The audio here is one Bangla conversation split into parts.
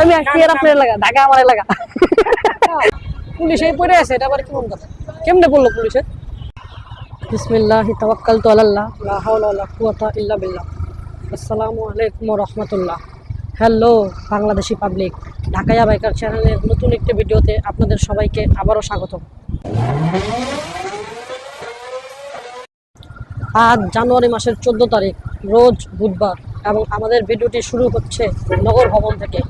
আমি আসছি আর আপনার ঢাকা আমার এলাকা। পুলিশ এই পড়ে আছে এটা আবার কেমন কথা কেমনে বলল পুলিশে বিসমিল্লাহ তাওয়াক্কালতু আলাল্লাহ লা হাওলা ওয়ালা কুওয়াতা ইল্লা বিল্লাহ। আসসালামু আলাইকুম ওয়া রাহমাতুল্লাহ। Hello Bangladeshi public Dhakaiya biker চ্যানেলের নতুন একটি ভিডিওতে আপনাদের সবাইকে আবারও স্বাগত আজ জানুয়ারি মাসের চোদ্দ তারিখ রোজ বুধবার। এবং আমাদের ভিডিওটি শুরু হচ্ছে নগর ভবন থেকে।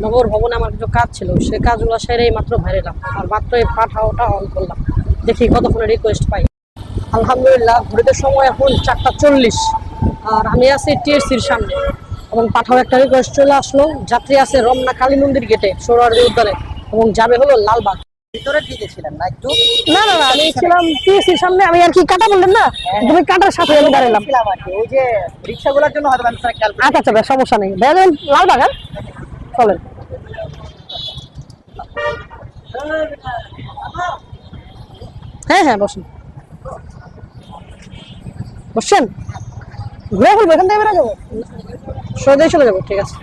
নগর ভবনে আমার কিছু কাজ ছিল, সে কাজগুলো সেরেই মাত্র বাইরেলাম আর মাত্র এই পাঠাওটা অন করলাম। দেখি কতক্ষণে রিকোয়েস্ট পাই। আলহামদুলিল্লাহ, ঘড়িতে সময় এখন চারটা চল্লিশ। আর আমি আছি টিএসসির সামনে। এবং পাঠাও একটা রিকোয়েস্ট চলে আসলো। যাত্রী আছে রমনা কালী মন্দির গেটে সোহরাওয়ার্দী উদ্যানে। এবং যাবে হলো লালবাগ। ভিতরের দিকে ছিলেন না একটু না না না আমি ছিলাম টিএসসির সামনে আমি আর কি কাটা বললেন না? তুমি কাটার সাথে আমি দাঁড়ালাম ওই যে রিক্সাগুলোর জন্য হয়তো আমি খেয়াল আচ্ছা আচ্ছা সমস্যা নেই। হ্যাঁ? চলেন। হ্যাঁ হ্যাঁ বসুন। বসছেন? ঘুরে ফেলব এখান থেকে বেরো যাব? সোজাই চলে যাব ঠিক আছে।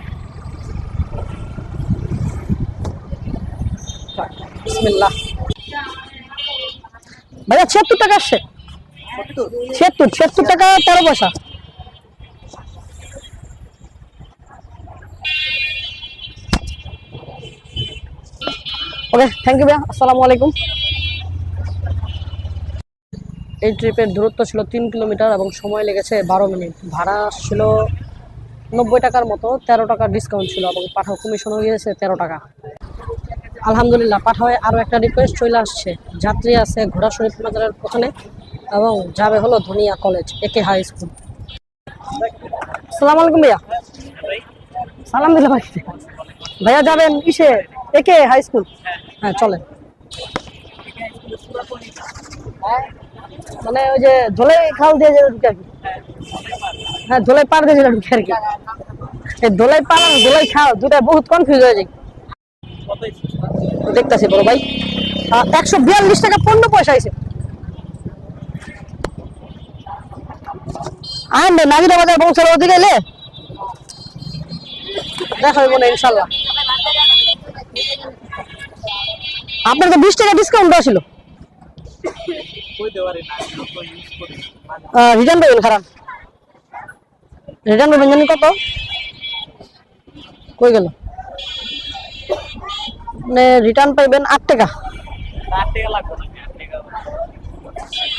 বিসমিল্লাহ। ভাইয়া, ছিয়াত্তর টাকা আসছে। ছিয়াত্তর ছিয়াত্তর টাকা তেরো পয়সা। ওকে থ্যাংক ইউ ভাইয়া, আসসালামু আলাইকুম। এই ট্রিপের দূরত্ব ছিল তিন কিলোমিটার এবং সময় লেগেছে বারো মিনিট। ভাড়া ছিল নব্বই টাকার মতো, তেরো টাকা ডিসকাউন্ট ছিল এবং পাঠাও কমিশন হয়ে গেছে তেরো টাকা। আলহামদুলিল্লাহ পাঠাওয়ে আরও একটা রিকোয়েস্ট চলে আসছে। যাত্রী আছে ঘোড়া শরীফ বাজারের ওখানে এবং যাবে হলো ধনিয়া কলেজ একে হাই স্কুল সালাম আলাইকুম ভাইয়া। সালাম দিলে ভাই ভাইয়া যাবেন কিসে? একে হাই স্কুল হ্যাঁ চলেন। মানে ওই যে ধোলাই খাল দিয়ে যেটা ঢুকে আর কি। হ্যাঁ ধোলাই পার দিয়ে যেটা ঢুকে আর কি। ধোলাই পার আর খাও দুটা বহুত কনফিউজ হয়ে যায়। দেখতেছি বড় ভাই। একশো বিয়াল্লিশ টাকা পনেরো পয়সা আছে আনবে নাগিরা বাজার ওদিকে এলে দেখা না ইনশাল্লাহ। আপনার তো বিশ টাকা ডিসকাউন্ট দেওয়া ছিল। রিটার্ন পাবেন খারাপ। রিটার্ন পাবেন জানি কত? কই গেল? মানে রিটার্ন পাইবেন আট টাকা।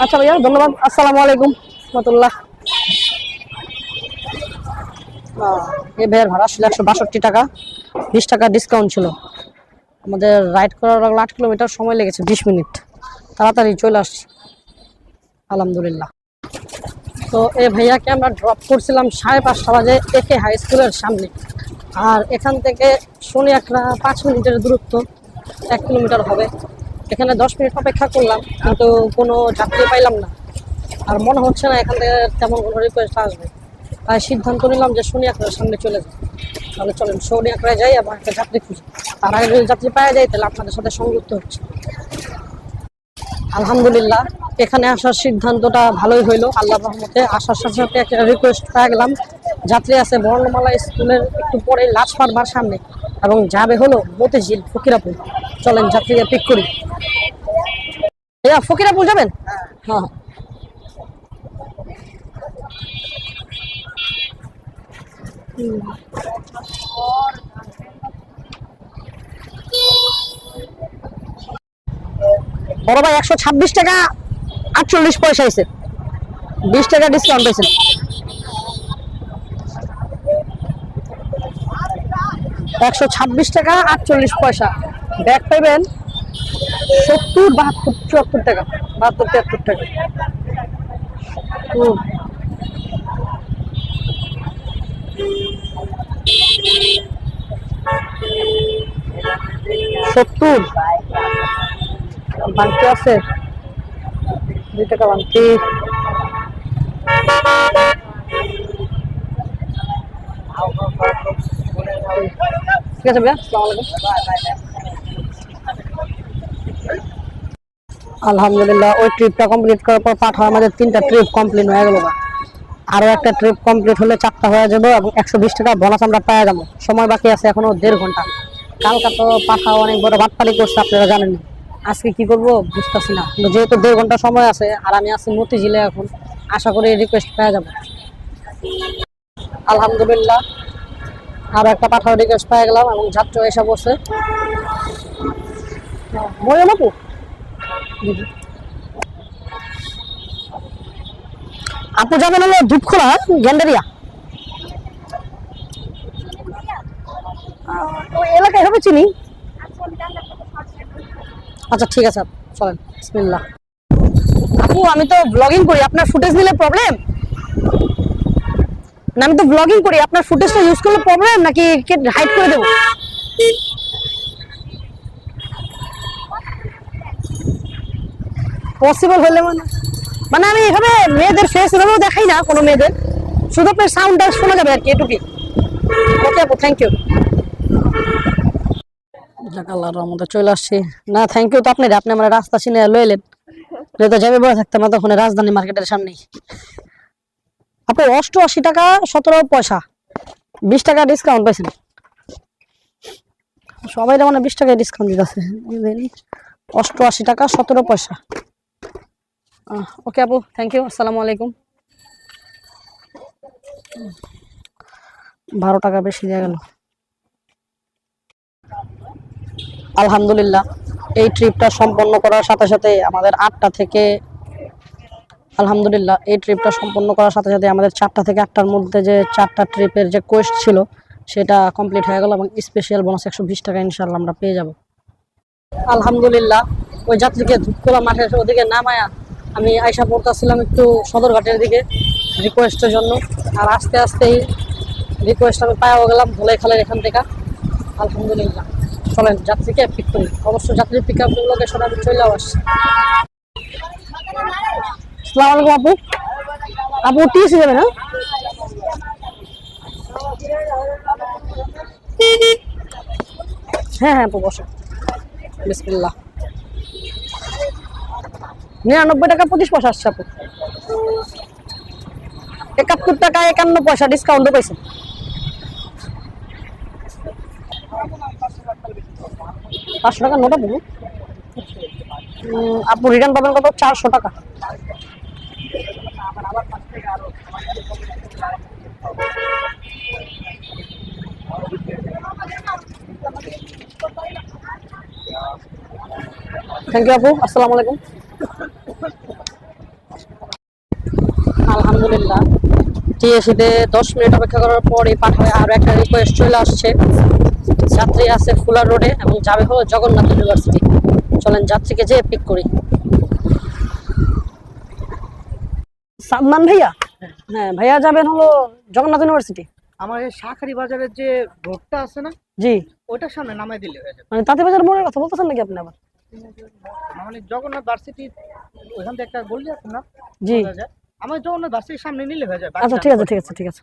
আচ্ছা ভাইয়া ধন্যবাদ। আসসালামু আলাইকুম। রহমতুল্লাহ। এই ভাইয়ের ভাড়া ছিল একশো বাষট্টি টাকা। বিশ টাকা ডিসকাউন্ট ছিল। আমাদের রাইড করার লাগল আট কিলোমিটার সময় লেগেছে বিশ মিনিট। তাড়াতাড়ি চলে আসছি। আলহামদুলিল্লাহ। তো এই ভাইয়াকে আমরা ড্রপ করছিলাম সাড়ে পাঁচটা বাজে একে হাই স্কুলের সামনে। আর এখান থেকে শনি একটা পাঁচ মিনিটের দূরত্ব, এক কিলোমিটার হবে। এখানে দশ মিনিট অপেক্ষা করলাম, কিন্তু কোনো যাত্রী পাইলাম না। আর মনে হচ্ছে না এখান থেকে তেমন কোনো রিকোয়েস্ট আসবে। তাই সিদ্ধান্ত নিলাম যে শনি একটার সামনে চলে যাই। তাহলে চলেন শনি একটায় যাই এবং একটা যাত্রী খুঁজি। তার আগে যদি যাত্রী পাওয়া যায়, তাহলে আপনাদের সাথে সংযুক্ত হচ্ছে। আলহামদুলিল্লাহ, এখানে আসার সিদ্ধান্তটা ভালোই হইল, আল্লাহ রহমতে আসার সাথে সাথে একটা রিকোয়েস্ট পেয়ে গেলাম। যাত্রী আছে বর্ণমালা স্কুলের একটু পরে লাশ পারবার সামনে এবং যাবে হলো মতিঝিল, ফকিরাপুর। চলেন যাত্রীকে পিক করি। ফকিরাপুর যাবেন? হ্যাঁ হ্যাঁ। বড় ভাই একশো ছাব্বিশ টাকা, আটচল্লিশ পয়সা হয়েছে। বিশ টাকা ডিসকাউন্ট হয়েছে। একশো ছাব্বিশ টাকা, আটচল্লিশ পয়সা। ব্যাগ পাইবেন সত্তর, বাহাত্তর, চুয়াত্তর টাকা। বাহাত্তর, তিয়াত্তর টাকা। সত্তর। আছে? দুই টাকা আলহামদুলিল্লাহ, ওই ট্রিপটা কমপ্লিট করার পর পাঠা আমাদের তিনটা ট্রিপ কমপ্লিট হয়ে গেল আরও একটা ট্রিপ কমপ্লিট হলে চারটা হয়ে যাব এবং একশো বিশ টাকা বোনাস আমরা পেয়ে যাব। সময় বাকি আছে এখনও দেড় ঘণ্টা। কালকা তো পাঠা অনেক বড় বাটপাড়ি করছে, আপনারা জানেন আজকে কি করব বুঝতেছি না। যেহেতু দেড় ঘণ্টা সময় আছে আর আমি আছি মতিঝিলে এখন, আশা করি রিকোয়েস্ট পাওয়া যাবে। আলহামদুলিল্লাহ, আর একটা পাঠাও রিকোয়েস্ট পেয়ে গেলাম এবং যাত্র এসে বসে। বলে নাকু আপু যাবেন হলো ধূপখোলা, গ্যান্ডারিয়া? ওই এলাকায় হবে চিনি? আচ্ছা ঠিক আছে, চলেন, বিসমিল্লাহ। আপু, আমি তো ব্লগিং করি, আপনার ফুটেজ নিলে প্রবলেম না, আমি তো ব্লগিং করি, আপনার ফুটেজটা ইউজ করলে প্রবলেম নাকি হাইড করে দেবো? পসিবল হলে মানে? মানে আমি এভাবে মেয়েদের ফেস এভাবেও দেখাই না কোনো মেয়েদের। শুধু আপনার সাউন্ডটা শোনা যাবে আর কি, এটুকুই। ওকে আপু থ্যাংক ইউ আল্লাহর রহমতে চলে আসছি। না থ্যাংক ইউ তো আপনার আপনি আমার রাস্তা চিনে লইলেন। তো যাবে বলে থাকতাম না তখন রাজধানী মার্কেটের সামনেই। আপনি অষ্টআশি টাকা, সতেরো পয়সা। বিশ টাকা ডিসকাউন্ট পাইছেন। সবাই মানে বিশ টাকায় ডিসকাউন্ট দিতেছে। অষ্টআশি টাকা, সতেরো পয়সা। ওকে আপু থ্যাংক ইউ আসসালামু আলাইকুম। বারো টাকা বেশি দিয়ে গেল। আলহামদুলিল্লাহ, এই ট্রিপটা সম্পন্ন করার সাথে সাথে আমাদের আটটা থেকে, আলহামদুলিল্লাহ, এই ট্রিপটা সম্পন্ন করার সাথে সাথে আমাদের চারটা থেকে আটটার মধ্যে যে চারটা ট্রিপের যে কোয়েস্ট ছিল, সেটা কমপ্লিট হয়ে গেল এবং স্পেশাল বোনাস একশো বিশ টাকা ইনশাল্লাহ আমরা পেয়ে যাব। আলহামদুলিল্লাহ, ওই যাত্রীকে ধূপখোলা মাঠের ওদিকে নামায়া আমি আয়সা পড়তেছিলাম একটু সদরঘাটের দিকে রিকোয়েস্টের জন্য। আর আস্তে আস্তেই রিকোয়েস্ট আমি পাওয়া গেলাম ভোলাই খালের এখান থেকে। আলহামদুলিল্লাহ। চলেন যাত্রীকে পিক করি। অবশ্য যাত্রী পিক আপ লোকেশন আমি চলেও আসছি। সালাম আলাইকুম আপু। আপু না হ্যাঁ? হ্যাঁ আপু, বসো। বিসমিল্লাহ। নিরানব্বই টাকা পঁচিশ পয়সা আসছে, আপু। একাত্তর টাকা একান্ন পয়সা ডিসকাউন্টও পাইছে পাঁচশো টাকা নোট আপু উম, আপু রিটার্ন পাবেন কত? চারশো টাকা। থ্যাংক ইউ আপু। আসসালামু আলাইকুম। আলহামদুলিল্লাহ। টিএসিতে দশ মিনিট অপেক্ষা করার পর পাঠায় আরও একটা রিকোয়েস্ট চলে আসছে। যাত্রী আছে ফুলার রোডে এবং যাবে হলো জগন্নাথ ইউনিভার্সিটি চলেন যাত্রীকে যেয়ে পিক করি। সাদমান ভাইয়া? হ্যাঁ। ভাইয়া যাবেন হলো জগন্নাথ ইউনিভার্সিটি আমার এই শাখারি বাজারের যে রোডটা আছে না জি। ওইটার সামনে নামাই দিলে মানে যাবে বাজার মোড়ের কথা বলতেছেন নাকি আপনি আবার? মানে জগন্নাথ ভার্সিটি ওইখান থেকে একটা গলি আছে না জি। আমার জগন্নাথ ভার্সিটির সামনে নিলে হয়ে যাবে আচ্ছা ঠিক আছে ঠিক আছে ঠিক আছে।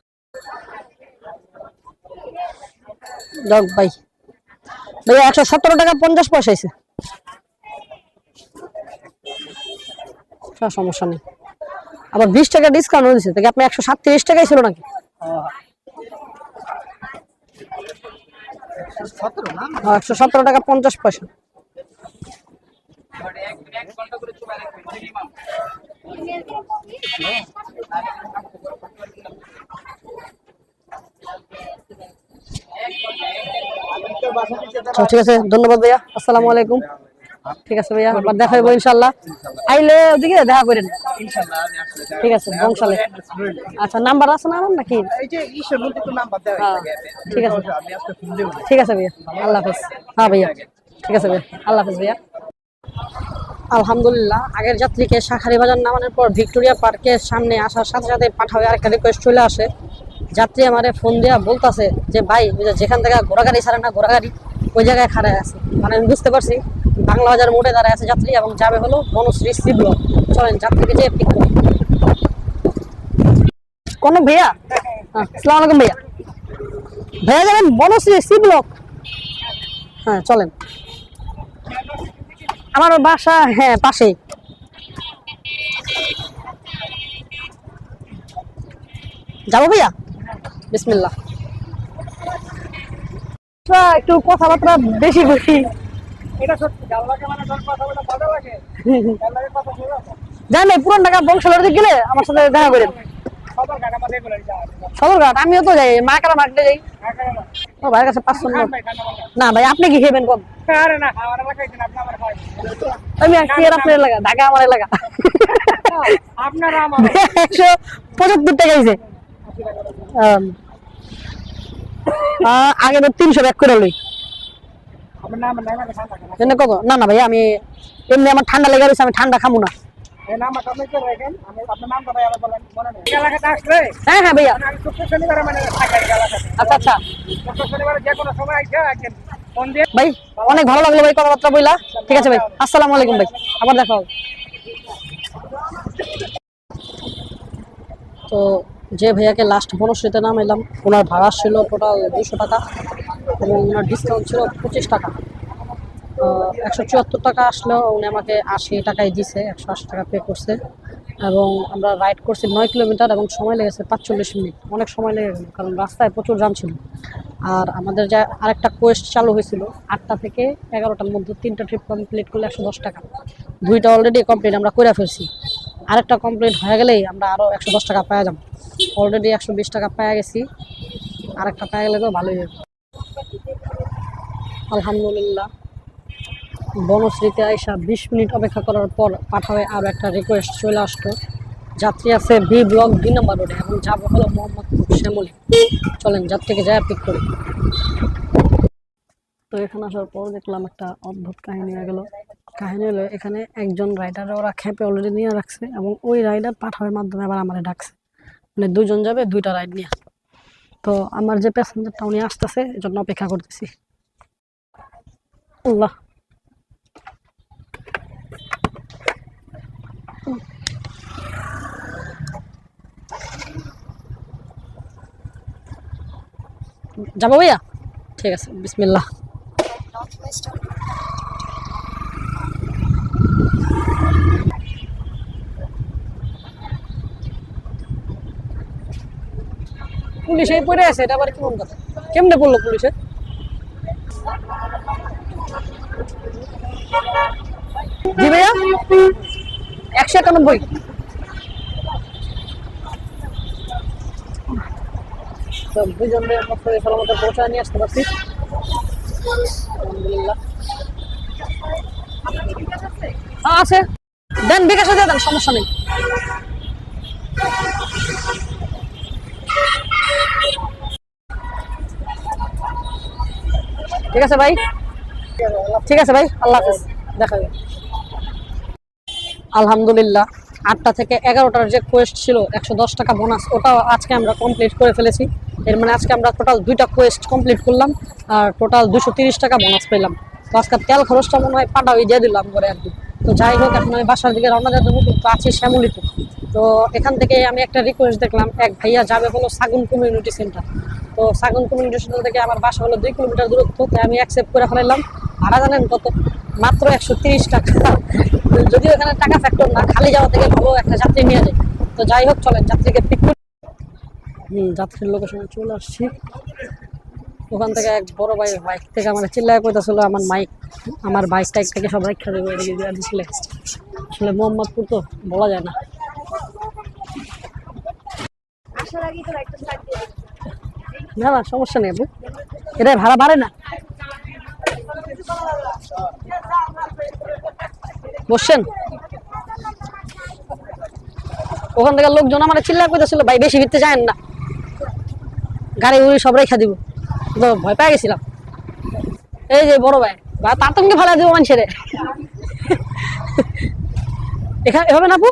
যাক ভাই। ভাইয়া একশো সতেরো টাকা পঞ্চাশ পয়সা আছে সমস্যা নেই। আবার বিশ টাকা ডিসকাউন্ট দিচ্ছে তাকে আপনি একশো সাতত্রিশ টাকাই ছিল নাকি? একশো সতেরো টাকা পঞ্চাশ পয়সা। ঠিক আছে ধন্যবাদ ভাইয়া। আসসালামু আলাইকুম। ঠিক আছে ভাইয়া আবার দেখা হইব ইনশাল্লাহ আইলে ওদিকে দেখা করেন। ঠিক আছে বংশালে। আচ্ছা নাম্বার আছে না আমার নাকি? হ্যাঁ, ঠিক আছে। ঠিক আছে ভাইয়া আল্লাহ হাফেজ। হ্যাঁ ভাইয়া ঠিক আছে ভাইয়া আল্লাহ হাফেজ ভাইয়া। আলহামদুলিল্লাহ আগের যাত্রীকে শাখারি বাজার নামানোর পর ভিক্টোরিয়া পার্কের সামনে আসার সাথে সাথে পাঠাবে আরেকটা রিকোয়েস্ট চলে আসে। যাত্রী আমারে ফোন দিয়া বলতাছে যে ভাই ওই যেখান থেকে ঘোড়াগাড়ি ছাড়ে না ঘোড়াগাড়ি ওই জায়গায় খাড়ায় আছে। মানে আমি বুঝতে পারছি বাংলা বাজার মোড়ে দাঁড়ায় আছে যাত্রী এবং যাবে হলো বনশ্রী সি ব্লক চলেন যাত্রীকে যে পিক করি। কোন ভাইয়া? হ্যাঁ। আসসালামু আলাইকুম ভাইয়া। ভাইয়া যাবেন বনশ্রী সি ব্লক হ্যাঁ চলেন। আমার বাসা হ্যাঁ পাশেই। যাব ভাইয়া? বিসমিল্লাহ। আচ্ছা, একটু কথাবার্তা বেশি বলি। মানে এই পুরান ঢাকা বংশালের দিকে গেলে আমার সাথে দেখা করেন। সদরঘাট আমিও তো যাই মা কারা মার্কেটে যাই। ও ভাইয়ের কাছে পাঁচশো না ভাই আপনি কি খেবেন কম? আমি কি আর আপনার এলাকা? ঢাকা আমার এলাকা। আপনারা আমার। একশো পঁচাত্তর টাকা হয়েছে আগে তো তিনশো ব্যাগ করে লই। আপনার নাম নাম খান থাকে না কত না না ভাই আমি এমনি আমার ঠান্ডা লেগে রয়েছে আমি ঠান্ডা খামু না। মনে হ্যাঁ হ্যাঁ ভাইয়া। শনিবারে মানে আচ্ছা আচ্ছা। ভাই অনেক ভালো লাগল ভাই কথাবার্তা বইলা। ঠিক আছে ভাই আসসালামু আলাইকুম ভাই আবার দেখা হবে। তো যে ভাইয়াকে লাস্ট বনশ্রীতে নাম এলাম ওনার ভাড়া ছিল টোটাল দুশো টাকা এবং ওনার ডিসকাউন্ট ছিল পঁচিশ টাকা। একশো চুয়াত্তর টাকা আসলেও উনি আমাকে আশি টাকায় দিছে, একশো আশি টাকা পে করছে এবং আমরা রাইড করছি নয় কিলোমিটার এবং সময় লেগেছে পাঁচচল্লিশ মিনিট। অনেক সময় লেগে গেল কারণ রাস্তায় প্রচুর জাম ছিল। আর আমাদের যা আরেকটা কোয়েস্ট চালু হয়েছিল, আটটা থেকে এগারোটার মধ্যে তিনটা ট্রিপ কমপ্লিট করলে একশো দশ টাকা। দুইটা অলরেডি কমপ্লিট আমরা করে ফেলছি। আরেকটা কমপ্লিট হয়ে গেলেই আমরা আরও একশো দশ টাকা পাওয়া যাব। অলরেডি একশো বিশ টাকা পাওয়া গেছি। আরেকটা পাওয়া গেলে তো ভালোই হবে আলহামদুলিল্লাহ। বনশ্রীতে আইসা বিশ মিনিট অপেক্ষা করার পর পাঠাবে আরও একটা রিকোয়েস্ট চলে আসতো যাত্রী আছে বি ব্লক দুই নম্বর রোডে এবং যাব হলো মোহাম্মদপুর শ্যামলী। চলেন যাত্রীকে যায় পিক করি। তো এখানে আসার পর দেখলাম একটা অদ্ভুত কাহিনী হয়ে গেল। কাহিনী হলো, এখানে একজন রাইডার ওরা খেপে অলরেডি নিয়ে রাখছে এবং ওই রাইডার পাঠাওয়ার মাধ্যমে আবার আমার ডাকছে। মানে দুজন যাবে, দুইটা রাইড নিয়ে তো আমার যে প্যাসেঞ্জারটা উনি আসতেছে এই জন্য অপেক্ষা করতেছি। আল্লাহ। যাব ভাইয়া? ঠিক আছে, বিসমিল্লাহ। পুলিশ পড়ে আছে, এটা আবার কেমন কথা? কেমনে পড়ল পুলিশে? ভাইয়া? একশো একানব্বই। মতো পৌঁছায় নিয়ে আসতে পারছি। আছে। দেন বিকাশে দিয়ে দেন, সমস্যা নেই। ঠিক আছে ভাই? ঠিক আছে ভাই, আল্লাহ হাফেজ। দেখা আলহামদুলিল্লাহ, আটটা থেকে এগারোটার যে কোয়েস্ট ছিল, একশো দশ টাকা বোনাস ওটাও আজকে আমরা কমপ্লিট করে ফেলেছি। এর মানে আজকে আমরা টোটাল দুইটা কোয়েস্ট কমপ্লিট করলাম, আর টোটাল দুশো তিরিশ টাকা বোনাস পেলাম। তো আজকে তেল খরচটা মনে হয় পাটাও দিয়ে দিলাম করে আর কি। তো যাই হোক, এখন আমি বাসার দিকে রওনা দেওয়ার জন্য কিন্তু আছি শ্যামলিতে তো এখান থেকে আমি একটা রিকোয়েস্ট দেখলাম, এক ভাইয়া যাবে হলো সাগুন কমিউনিটি সেন্টার তো সাগুন কমিউনিটি সেন্টার থেকে আমার বাসা হলো দুই কিলোমিটার দূরত্ব, তাই আমি অ্যাকসেপ্ট করে ফেলাইলাম। ভাড়া জানেন কত? মাত্র একশো তিরিশ টাকা। যদিও এখানে টাকা ফ্যাক্টর না, খালি যাওয়া থেকে ভালো একটা যাত্রী নিয়ে যায় তো যাই হোক, চলেন, যাত্রীকে পিক হুম, যাত্রীর লোকেশনে চলে আসছি। ওখান থেকে এক বড় ভাই বাইক থেকে আমার চিল্লায় কইতাছিল আমার মাইক আমার বাইক টাইক থেকে সব রেখা দেবো, এদিকে দিছিলে। আসলে মোহাম্মদপুর তো বলা যায় না। না না, সমস্যা নেই আপু এটা ভাড়া বাড়ে না। বসছেন? ওখান থেকে লোকজন আমার চিল্লা করতেছিল ভাই, বেশি ভিতরে যায় না। গাড়ি উড়ি সব রেখা দিব। তো ভয় পেয়ে গেছিলাম। এই যে বড় ভাই, বা তার সঙ্গে ভালো দেবো মানুষের। এখানে এভাবে না, আপু?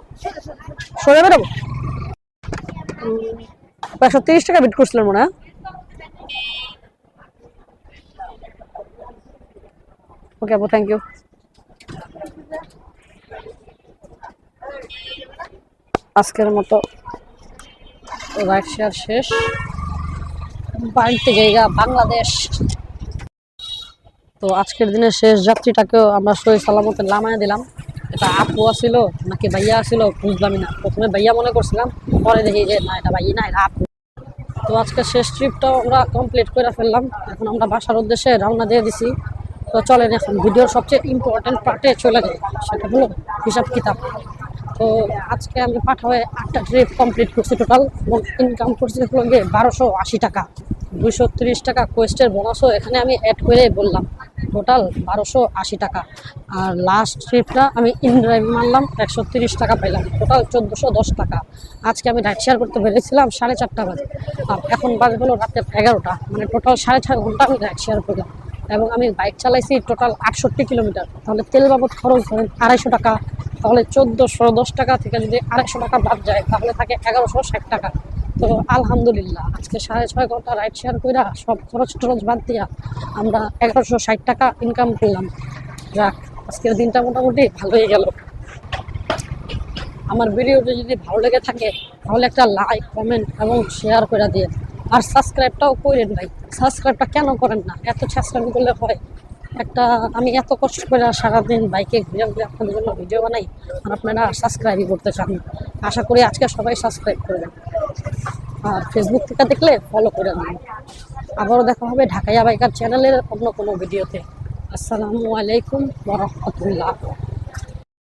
সরে বেরোবো। একশো তিরিশ টাকা বিট করছিলেন মনে হয়? ওকে আপু থ্যাংক ইউ আজকের মতো রাইড শেয়ার শেষ। বাড়িতে জায়গা, বাংলাদেশ। তো আজকের দিনের শেষ যাত্রীটাকেও আমরা সই সালামতে লামায় দিলাম। এটা আপু আসিল নাকি ভাইয়া আসিল বুঝলামই না। প্রথমে ভাইয়া মনে করছিলাম, পরে দেখি যে না, এটা ভাইয়া না, এটা আপু। তো আজকে শেষ ট্রিপটাও আমরা কমপ্লিট করে ফেললাম। এখন আমরা বাসার উদ্দেশ্যে রওনা দিয়ে দিছি। তো চলেন এখন, ভিডিওর সবচেয়ে ইম্পর্টেন্ট পার্টে চলে যাই, সেটা হলো হিসাব কিতাব। তো আজকে আমি পাঠাওয়ে আটটা ট্রিপ কমপ্লিট করছি টোটাল এবং ইনকাম করছি হলো গিয়ে বারোশো আশি টাকা। দুইশো তিরিশ টাকা কোয়েস্টের বোনাসও এখানে আমি অ্যাড করে বললাম। টোটাল বারোশো আশি টাকা। আর লাস্ট ট্রিপটা আমি ইনড্রাইভ মারলাম, একশো তিরিশ টাকা পাইলাম। টোটাল চোদ্দোশো দশ টাকা। আজকে আমি রাইড শেয়ার করতে পেরেছিলাম সাড়ে চারটা বাজে। আর এখন বাজে হলো রাতে এগারোটা। মানে টোটাল সাড়ে চার ঘণ্টা আমি রাইড শেয়ার করলাম। এবং আমি বাইক চালাইছি টোটাল আটষট্টি কিলোমিটার। তাহলে তেল বাবদ খরচ ধরেন আড়াইশো টাকা। তাহলে চোদ্দোশো দশ টাকা থেকে যদি আড়াইশো টাকা বাদ যায়, তাহলে থাকে এগারোশো ষাট টাকা। তো আলহামদুলিল্লাহ, আজকে সাড়ে ছয় ঘণ্টা রাইড শেয়ার কইরা সব খরচ টরচ বাদ দিয়া আমরা এগারোশো ষাট টাকা ইনকাম করলাম। যাক, আজকের দিনটা মোটামুটি ভালোই গেল। আমার ভিডিওটি যদি ভালো লেগে থাকে, তাহলে একটা লাইক কমেন্ট এবং শেয়ার করে দিয়ে আর সাবস্ক্রাইবটাও করেন ভাই। সাবস্ক্রাইবটা কেন করেন না? এত সাবস্ক্রাইব করলে হয়। একটা, আমি এত কষ্ট করে সারাদিন বাইকে ঘুরে ঘুরে আপনাদের জন্য ভিডিও বানাই আর আপনারা সাবস্ক্রাইবই করতে চান আশা করি আজকে সবাই সাবস্ক্রাইব করবেন। আর ফেসবুক থেকে দেখলে ফলো করে দিন আবারও দেখা হবে ঢাকাইয়া বাইকার চ্যানেলের অন্য কোনো ভিডিওতে আসসালামু আলাইকুম ওরহমতুল্লাহ